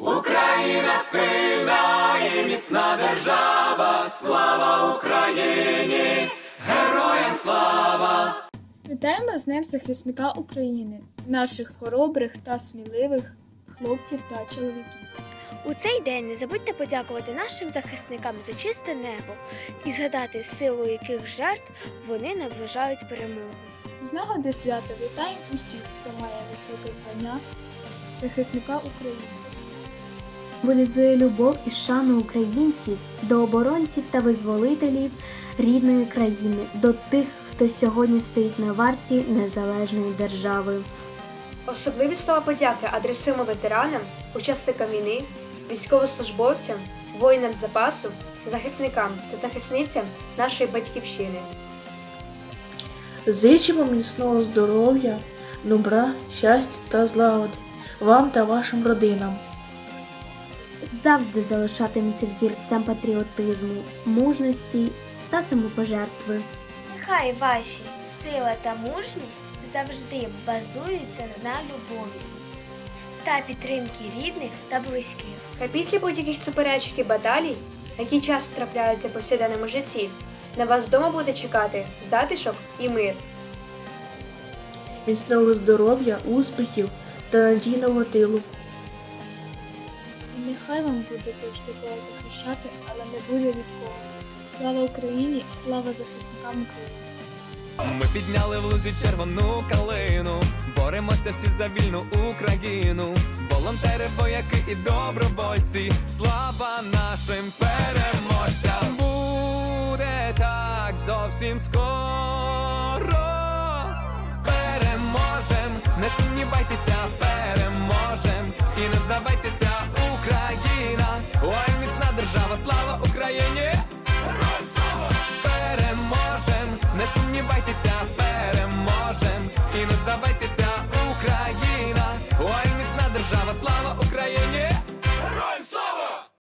Україна сильна і міцна держава, слава Україні, героям слава! Вітаємо з Днем захисника України, наших хоробрих та сміливих хлопців та чоловіків. У цей день не забудьте подякувати нашим захисникам за чисте небо і згадати силу яких жертв вони наближають перемогу. З нагоди свята вітаємо усіх, хто має високе звання захисника України. Символізує любов і шану українців до оборонців та визволителів рідної країни, до тих, хто сьогодні стоїть на варті незалежної держави. Особливі слова подяки адресуємо ветеранам, учасникам війни, військовослужбовцям, воїнам запасу, захисникам та захисницям нашої батьківщини. Зичимо міцного здоров'я, добра, щастя та злагоди вам та вашим родинам. Завжди залишатиметься взірцем патріотизму, мужності та самопожертви. Нехай ваші сила та мужність завжди базуються на любові та підтримки рідних та близьких. Хай після будь-яких суперечок і баталій, які часто трапляються в повсякденному житті, на вас вдома буде чекати затишок і мир. Міцного здоров'я, успіхів та надійного тилу. Нехай вам буде завжди кого захищати, але не буде від кого. Слава Україні! Слава захисникам України! Ми підняли в лузі червону калину, боремося всі за вільну Україну, волонтери, вояки і добровольці, слава нашим переможцям! Буде так зовсім скоро. Переможем, не сумнівайтеся, переможем і не здавайтеся, здавайтеся, переможем і не здавайтеся, Україна, ой, міцна держава, слава Україні!